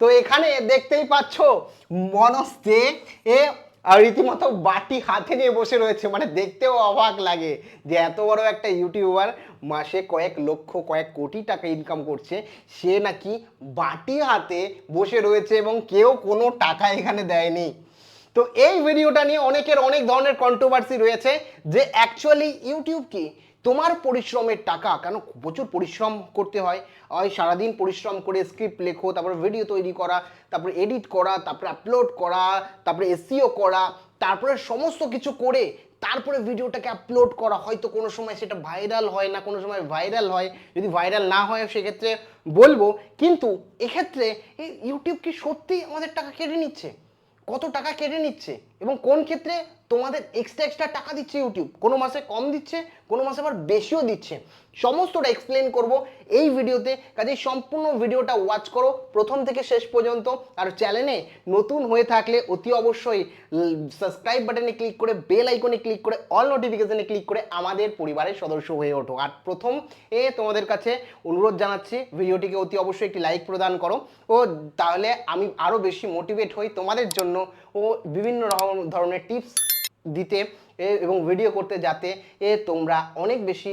তো এখানে দেখতেই পাচ্ছ মনস্তে এ আর রীতিমতো বাটি হাতে নিয়ে বসে রয়েছে। মানে দেখতেও অবাক লাগে যে এত বড় একটা ইউটিউবার মাসে কয়েক লক্ষ, কয়েক কোটি টাকা ইনকাম করছে। সে নাকি বাটি হাতে বসে রয়েছে এবং কেউ কোনো টাকা এখানে দেয়নি। তো এই ভিডিওটা নিয়ে অনেকের অনেক ধরনের কন্ট্রোভার্সি রয়েছে যে অ্যাকচুয়ালি ইউটিউব কি? তোমার পরিশ্রমের টাকা, কেন প্রচুর পরিশ্রম করতে হয় ওই সারাদিন পরিশ্রম করে স্ক্রিপ্ট লেখো, তারপর ভিডিও তৈরি করা, তারপরে এডিট করা, তারপরে আপলোড করা, তারপরে এসিও করা, তারপরে সমস্ত কিছু করে, তারপরে ভিডিওটাকে আপলোড করা, হয়তো কোনো সময় সেটা ভাইরাল হয় না, কোনো সময় ভাইরাল হয়, যদি ভাইরাল না হয় সেক্ষেত্রে বলব, কিন্তু এক্ষেত্রে ইউটিউব কি সত্যিই আমাদের টাকা কেড়ে নিচ্ছে? কত টাকা কেটে নিচ্ছে? এবং কোন ক্ষেত্রে তোমাদের এক্সট্রা এক্সট্রা টাকা দিচ্ছে ইউটিউব কোনো মাসে কম দিচ্ছে, কোনো মাসে আবার বেশিও দিচ্ছে। সমস্তটা এক্সপ্লেন করব এই ভিডিওতে। কাজে সম্পূর্ণ ভিডিওটা ওয়াচ করো প্রথম থেকে শেষ পর্যন্ত। আর চ্যানেলে নতুন হয়ে থাকলে অতি অবশ্যই সাবস্ক্রাইব বাটনে ক্লিক করে বেল আইকনে ক্লিক করে অল নোটিফিকেশনে ক্লিক করে আমাদের পরিবারের সদস্য হয়ে ওঠো। আর প্রথম এ তোমাদের কাছে অনুরোধ জানাচ্ছি, ভিডিওটিকে অতি অবশ্যই একটি লাইক প্রদান করো। ও তাহলে আমি আরও বেশি মোটিভেট হই তোমাদের জন্য। ও বিভিন্ন রকম ধরনের টিপস দিতে এবং ভিডিও করতে যাতে এ তোমরা অনেক বেশি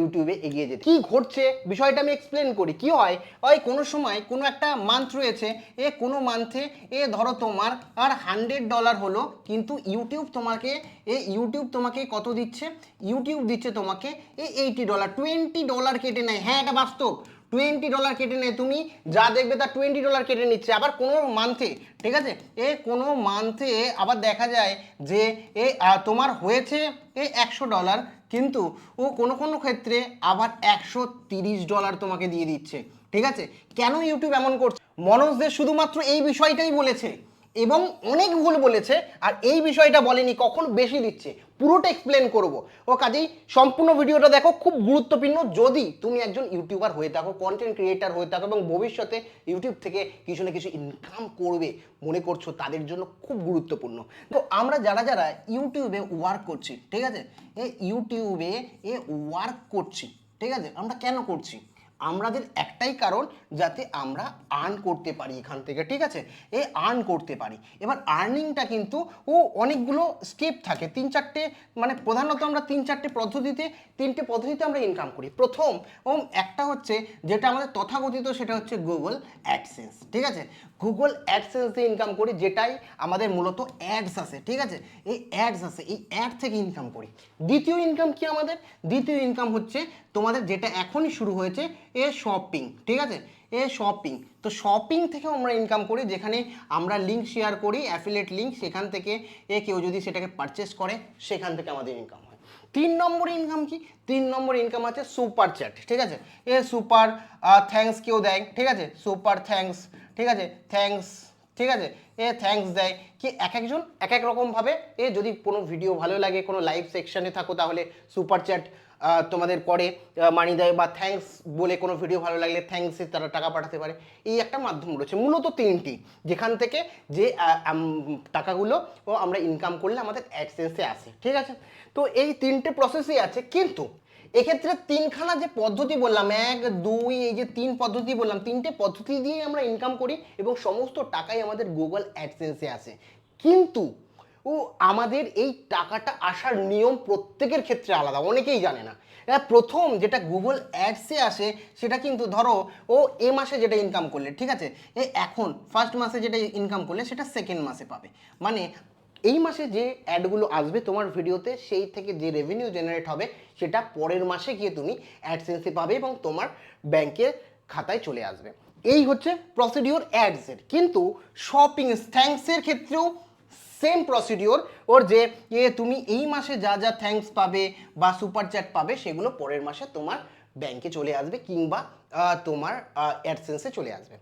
ইউটিউবে এগিয়ে যেতে। কি ঘটছে? বিষয়টা আমি এক্সপ্লেন করি। কি হয়? ওই কোনো সময় কোনো একটা মান্থ রয়েছে, এ কোনো মান্থে এ ধরো তোমার আর হান্ড্রেড ডলার হলো, কিন্তু ইউটিউব তোমাকে, এ ইউটিউব তোমাকে কত দিচ্ছে? ইউটিউব দিচ্ছে তোমাকে, এ এইটি ডলার টোয়েন্টি ডলার কেটে নেয়। হ্যাঁ এটা বাস্তব। টোয়েন্টি ডলার কেটে নেয় তুমি, যা দেখবে তা টোয়েন্টি ডলার কেটে নিচ্ছে। আবার কোনো মান্থে ঠিক আছে? এ কোনো মান্থে আবার দেখা যায় যে এ তোমার হয়েছে এ একশো ডলার কিন্তু ও কোনো কোনো ক্ষেত্রে আবার একশো তিরিশ ডলার তোমাকে দিয়ে দিচ্ছে। ঠিক আছে? কেন ইউটিউব এমন করছে? মনোজদের শুধুমাত্র এই বিষয়টাই বলেছে। এবং অনেক ভুল বলেছে, আর এই বিষয়টা বলেনি কখন বেশি দিচ্ছে। পুরোটা এক্সপ্লেন করব। ও কাজেই সম্পূর্ণ ভিডিওটা দেখো, খুব গুরুত্বপূর্ণ। যদি তুমি একজন ইউটিউবার হয়ে থাকো কন্টেন্ট ক্রিয়েটার হয়ে থাকো, এবং ভবিষ্যতে ইউটিউব থেকে কিছু না কিছু ইনকাম করবে মনে করছ, তাদের জন্য খুব গুরুত্বপূর্ণ। তো আমরা যারা যারা ইউটিউবে ওয়ার্ক করছি, ঠিক আছে? এ ইউটিউবে এ ওয়ার্ক করছি, ঠিক আছে? আমরা কেন করছি? আমাদের একটাই কারণ যাতে আমরা আর্ন করতে পারি এখান থেকে, ঠিক আছে? এ আর্ন করতে পারি। এবার আর্নিংটা কিন্তু ও অনেকগুলো স্টেপ থাকে। তিন চারটে মানে প্রধানত আমরা তিন চারটে পদ্ধতিতে, তিনটে পদ্ধতিতে আমরা ইনকাম করি। প্রথম ও একটা হচ্ছে যেটা আমাদের তথাকথিত, সেটা হচ্ছে গুগল অ্যাডসেন্স ঠিক আছে? গুগল অ্যাডসেন্স দিয়ে ইনকাম করি, যেটাই আমাদের মূলত অ্যাডস আছে, ঠিক আছে? এই অ্যাডস আছে, এই অ্যাড থেকে ইনকাম করি। দ্বিতীয় ইনকাম কি আমাদের? দ্বিতীয় ইনকাম হচ্ছে তোমাদের যেটা এখনই শুরু হয়েছে এ শপিং ঠিক আছে? এ শপিং তো শপিং থেকেও আমরা ইনকাম করি, যেখানে আমরা লিঙ্ক শেয়ার করি অ্যাফিলেট লিঙ্ক সেখান থেকে এ কেউ যদি সেটাকে পারচেস করে, সেখান থেকে আমাদের ইনকাম হয়। তিন নম্বর ইনকাম কি? তিন নম্বর ইনকাম আছে সুপার চ্যাট ঠিক আছে? এ সুপার থ্যাঙ্কস কেউ দেয়, ঠিক আছে? সুপার থ্যাঙ্কস ঠিক আছে? থ্যাঙ্কস ঠিক আছে? এ থ্যাঙ্কস দেয় কি এক একজন এক এক রকমভাবে এ যদি কোনো ভিডিও ভালো লাগে, কোনো লাইভ সেকশানে থাকো, তাহলে সুপার চ্যাট তোমাদের করে মানি দেয় বা থ্যাঙ্কস বলে কোনো ভিডিও ভালো লাগলে থ্যাঙ্কসে তারা টাকা পাঠাতে পারে। এই একটা মাধ্যম রয়েছে, মূলত তিনটি। যেখান থেকে যে টাকাগুলো আমরা ইনকাম করলে আমাদের অ্যাডসেন্সে আসে, ঠিক আছে? তো এই তিনটে প্রসেসই আছে, কিন্তু এক্ষেত্রে তিনখানা যে পদ্ধতি বললাম, এক, দুই, এই যে তিন পদ্ধতি বললাম, তিনটে পদ্ধতি দিয়েই আমরা ইনকাম করি এবং সমস্ত টাকাই আমাদের গুগল অ্যাডসেন্সে আসে। কিন্তু ও আমাদের এই টাকাটা আসার নিয়ম প্রত্যেকের ক্ষেত্রে আলাদা, অনেকেই জানে না। প্রথম যেটা গুগল অ্যাডসে আসে, সেটা কিন্তু ধরো ও এ মাসে যেটা ইনকাম করলে, ঠিক আছে? এ এখন ফার্স্ট মাসে যেটা ইনকাম করলে, সেটা সেকেন্ড মাসে পাবে। মানে এই মাসে যে অ্যাডগুলো আসবে তোমার ভিডিওতে, সেই থেকে যে রেভিনিউ জেনারেট হবে, সেটা পরের মাসে গিয়ে তুমি অ্যাডসেন্সে পাবে এবং তোমার ব্যাংকের খাতায় চলে আসবে। এই হচ্ছে প্রসিডিওর অ্যাডসের কিন্তু শপিং থ্যাঙ্কসের ক্ষেত্রেও সেম প্রসিডিওর ওর যে, এ, তুমি এই মাসে যা যা থ্যাঙ্কস পাবে বা সুপার চ্যাট পাবে, সেগুলো পরের মাসে তোমার ব্যাংকে চলে আসবে কিংবা তোমার অ্যাডসেন্সে চলে আসবে।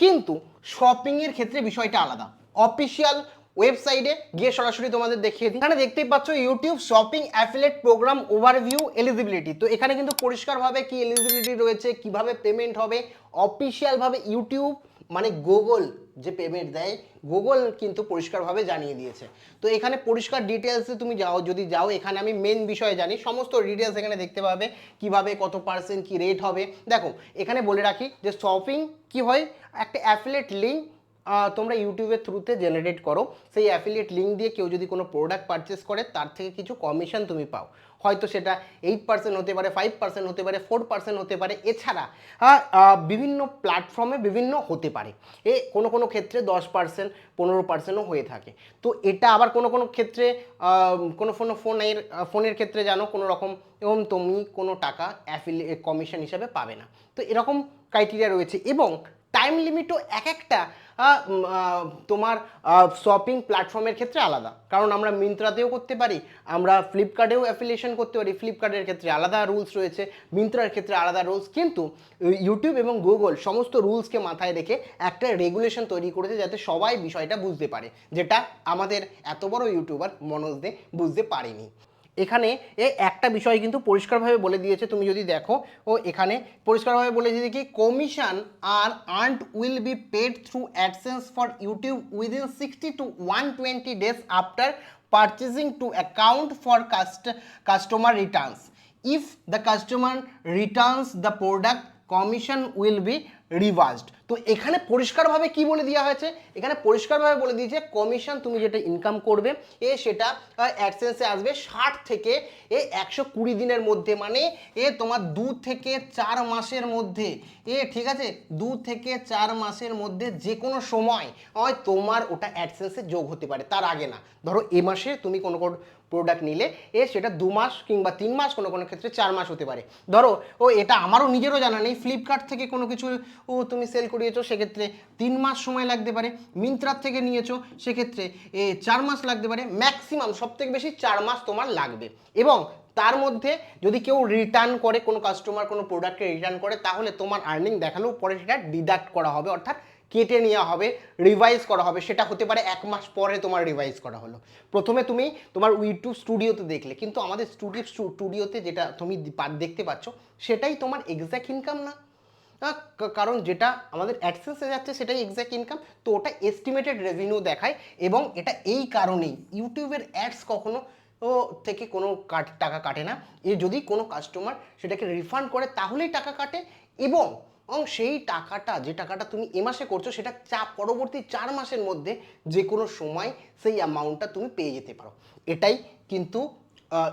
কিন্তু শপিংয়ের ক্ষেত্রে বিষয়টা আলাদা। অফিসিয়াল ওয়েবসাইটে গিয়ে সরাসরি তোমাদের দেখিয়ে দিই। এখানে দেখতেই পাচ্ছ YouTube shopping affiliate program overview eligibility তো এখানে কিন্তু পরিষ্কারভাবে কি এলিজিবিলিটি রয়েছে, কীভাবে পেমেন্ট হবে অফিসিয়ালভাবে ইউটিউব মানে গুগল যে পেমেন্ট দেয় গুগল কিন্তু পরিষ্কারভাবে জানিয়ে দিয়েছে। তো এখানে পরিষ্কার ডিটেলসে তুমি যাও, যদি যাও, এখানে আমি মেন বিষয়ে জানি, সমস্ত ডিটেলস এখানে দেখতে পাবে, কীভাবে কত পার্সেন্ট কি রেট হবে। দেখো, এখানে বলে রাখি যে শপিং কি হয়? একটা অ্যাফিলেট লিঙ্ক তোমরা ইউটিউবের থ্রুতে জেনারেট করো। সেই অ্যাফিলিয়েট লিঙ্ক দিয়ে কেউ যদি কোনো প্রোডাক্ট পারচেস করে, তার থেকে কিছু কমিশন তুমি পাও। হয়তো সেটা এইট পার্সেন্ট হতে পারে ফাইভ পার্সেন্ট হতে পারে ফোর পার্সেন্ট হতে পারে। এছাড়া বিভিন্ন প্ল্যাটফর্মে বিভিন্ন হতে পারে। এ কোনো কোনো ক্ষেত্রে দশ পার্সেন্ট পনেরো পার্সেন্টও হয়ে থাকে। তো এটা আবার কোনো কোনো ক্ষেত্রে কোনো কোনো ফোনের ফোনের ক্ষেত্রে জানো, কোনো রকম এবং তুমি কোনো টাকা অ্যাফিলি কমিশন হিসাবে পাবে না। তো এরকম ক্রাইটেরিয়া রয়েছে এবং টাইম লিমিটও এক একটা তোমার শপিং প্ল্যাটফর্মের ক্ষেত্রে আলাদা। কারণ আমরা মিন্ত্রাতেও করতে পারি, আমরা ফ্লিপকার্টেও অ্যাফিলিয়েশন করতে পারি ফ্লিপকার্টের ক্ষেত্রে আলাদা রুলস রয়েছে মিন্ত্রার ক্ষেত্রে আলাদা রুলস কিন্তু ইউটিউব এবং গুগল সমস্ত রুলসকে মাথায় রেখে একটা রেগুলেশন তৈরি করেছে যাতে সবাই বিষয়টা বুঝতে পারে, যেটা আমাদের এত বড় ইউটিউবার মনোজ দে বুঝতে পারেনি। এখানে এ একটা বিষয় কিন্তু পরিষ্কারভাবে বলে দিয়েছে, তুমি যদি দেখো, ও এখানে পরিষ্কারভাবে বলে দিয়েছে কি commission R art will be paid through AdSense for YouTube within sixty to one twenty days after purchasing to account for cust customer returns if the customer returns the product commission will be reversed তো এখানে পরিষ্কারভাবে কি বলে দেওয়া হয়েছে? এখানে পরিষ্কারভাবে বলে দিয়েছে কমিশন তুমি যেটা ইনকাম করবে, এ সেটা অ্যাডসেন্সে আসবে ষাট থেকে, এ একশো কুড়ি দিনের মধ্যে মানে এ তোমার দু থেকে চার মাসের মধ্যে, এ ঠিক আছে? দু থেকে চার মাসের মধ্যে যে কোনো সময়, হয় তোমার ওটা অ্যাডসেন্সে যোগ হতে পারে, তার আগে না। ধরো এ মাসে তুমি কোনো কোনো প্রোডাক্ট নিলে, এ সেটা দু মাস কিংবা তিন মাস কোনো কোনো ক্ষেত্রে চার মাস হতে পারে। ধরো, ও এটা আমারও নিজেরও জানা নেই ফ্লিপকার্ট থেকে কোনো কিছু ও তুমি সেল করিয়েছো, সেক্ষেত্রে তিন মাস সময় লাগতে পারে। মিন্ত্রার থেকে নিয়েছো, সেক্ষেত্রে, এ চার মাস লাগতে পারে। ম্যাক্সিমাম সবথেকে বেশি চার মাস তোমার লাগবে। এবং তার মধ্যে যদি কেউ রিটার্ন করে, কোনো কাস্টমার কোনো প্রোডাক্টকে রিটার্ন করে, তাহলে তোমার আর্নিং দেখালেও পরে সেটা ডিডাক্ট করা হবে। অর্থাৎ কেটে নেওয়া হবে রিভাইজ করা হবে। সেটা হতে পারে এক মাস পরে তোমার রিভাইজ করা হলো। প্রথমে তুমি তোমার ইউটিউব স্টুডিওতে দেখলে, কিন্তু আমাদের স্টুডিও স্টুডিওতে যেটা তুমি দেখতে পাচ্ছ, সেটাই তোমার এক্স্যাক্ট ইনকাম না। কারণ যেটা আমাদের অ্যাডসেন্সে যাচ্ছে, সেটাই এক্স্যাক্ট ইনকাম তো ওটা এস্টিমেটেড রেভিনিউ দেখায় এবং এটা এই কারণেই ইউটিউবের অ্যাডস কখনো থেকে কোনো কাট টাকা কাটে না। এ যদি কোনো কাস্টমার সেটাকে রিফান্ড করে, তাহলেই টাকা কাটে এবং এবং সেই টাকাটা, যে টাকাটা তুমি এ মাসে করছ, সেটা চা, পরবর্তী চার মাসের মধ্যে যে কোনো সময় সেই অ্যামাউন্টটা তুমি পেয়ে যেতে পারো। এটাই কিন্তু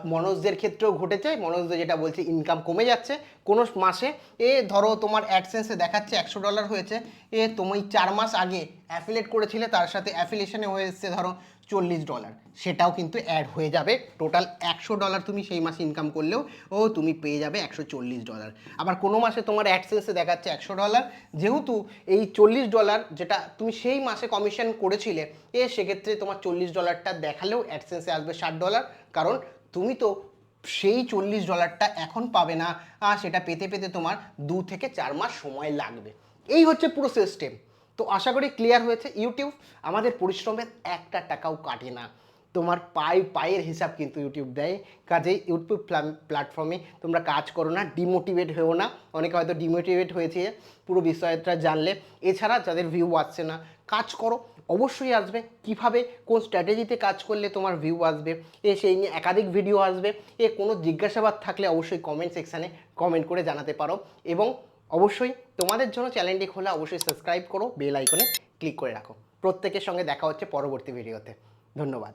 মনোজদের ক্ষেত্রেও ঘটেছে। মনোজদের যেটা বলছে ইনকাম কমে যাচ্ছে। কোনো মাসে, এ, ধরো তোমার অ্যাডসেন্সে দেখাচ্ছে একশো ডলার হয়েছে। এ, তুমি চার মাস আগে অ্যাফিলেট করেছিলে, তার সাথে অ্যাফিলেশনে হয়ে এসছে ধরো চল্লিশ ডলার সেটাও কিন্তু অ্যাড হয়ে যাবে। টোটাল একশো ডলার তুমি সেই মাসে ইনকাম করলেও, ও তুমি পেয়ে যাবে একশো চল্লিশ ডলার আবার কোনো মাসে তোমার অ্যাডসেন্সে দেখাচ্ছে একশো ডলার যেহেতু এই চল্লিশ ডলার যেটা তুমি সেই মাসে কমিশন করেছিলে, এ সেক্ষেত্রে তোমার চল্লিশ ডলারটা দেখালেও অ্যাডসেন্সে আসবে ষাট ডলার কারণ তুমি তো সেই চল্লিশ ডলারটা এখন পাবে না। সেটা পেতে পেতে তোমার দু থেকে চার মাস সময় লাগবে। এই হচ্ছে পুরো সিস্টেম তো আশা করি ক্লিয়ার হয়েছে। ইউটিউব আমাদের পরিশ্রমের একটা টাকাও কাটে না। তোমার পায়ে পায়ের হিসাব কিন্তু ইউটিউব দেয়। কাজেই ইউটিউব প্ল্যাটফর্মে তোমরা কাজ করো না ডিমোটিভেট হয়েও না। অনেকে হয়তো ডিমোটিভেট হয়েছে, পুরো বিষয়টা জানলে। এছাড়া যাদের ভিউ আসছে না, কাজ করো। অবশ্যই আসবে। কীভাবে, কোন স্ট্র্যাটেজিতে কাজ করলে তোমার ভিউ আসবে? এ সেই নিয়ে একাধিক ভিডিও আসবে। এ কোনো জিজ্ঞাসাবাদ থাকলে অবশ্যই কমেন্ট সেকশানে কমেন্ট করে জানাতে পারো। এবং অবশ্যই তোমাদের জন্য চ্যানেলটি খোলা অবশ্যই সাবস্ক্রাইব করো বেল আইকনে ক্লিক করে রাখো। প্রত্যেকের সঙ্গে দেখা হচ্ছে পরবর্তী ভিডিওতে ধন্যবাদ।